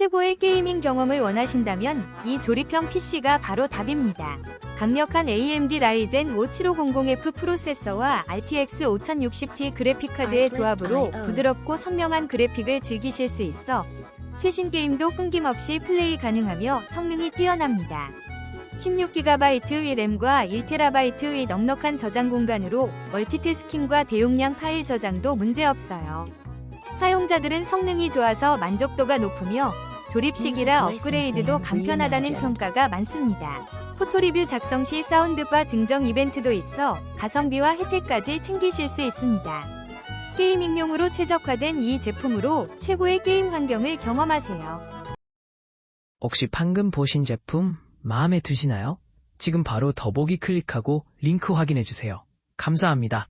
최고의 게이밍 경험을 원하신다면 이 조립형 PC가 바로 답입니다. 강력한 AMD 라이젠 5750F 프로세서와 RTX 5060Ti 그래픽카드의 조합으로 부드럽고 선명한 그래픽을 즐기실 수 있어 최신 게임도 끊김없이 플레이 가능하며 성능이 뛰어납니다. 16GB의 램과 1TB의 넉넉한 저장 공간으로 멀티태스킹과 대용량 파일 저장도 문제없어요. 사용자들은 성능이 좋아서 만족도가 높으며 조립 식이라 업그레이드도 간편하다는 평가가 많습니다. 포토리뷰 작성 시 사운드바 증정 이벤트도 있어 가성비와 혜택까지 챙기실 수 있습니다. 게이밍용으로 최적화된 이 제품으로 최고의 게임 환경을 경험하세요. 혹시 방금 보신 제품 마음에 드시나요? 지금 바로 더보기 클릭하고 링크 확인해주세요. 감사합니다.